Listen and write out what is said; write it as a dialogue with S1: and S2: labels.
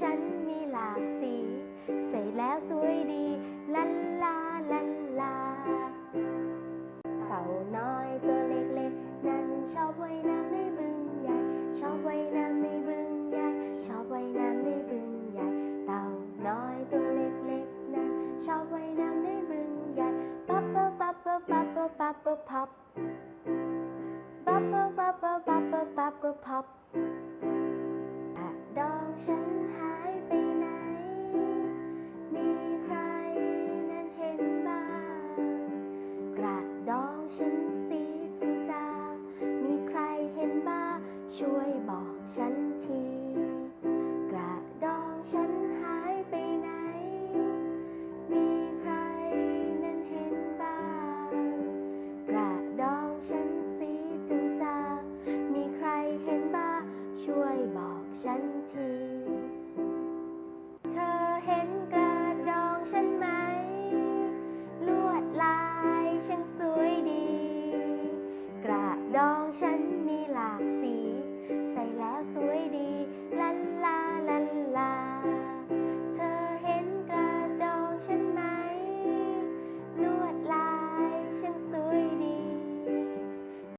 S1: ฉันมีหลากสี ใส่แล้วสวยดีลันลาลันลา เต่าน้อยตัวเล็กๆ นั้นชอบว่ายน้ำในบึงใหญ่ ชอบว่ายน้ำในบึงใหญ่ ชอบว่ายน้ำในบึงใหญ่ เต่าน้อยตัวเล็กๆ นั้นชอบว่ายน้ำในบึงใหญ่ปั๊บปั๊บปั๊บปั๊บปั๊บปั๊บปั๊บปั๊บปั๊บปั๊บปั๊บปั๊บปั๊บปั๊บ ช่วยบอกฉันที กระดองฉันหายไปไหน มีใครนั้นเห็นบ้าง กระดองฉันสีจางจางมีใครเห็นบ้าง ช่วยบอกฉันที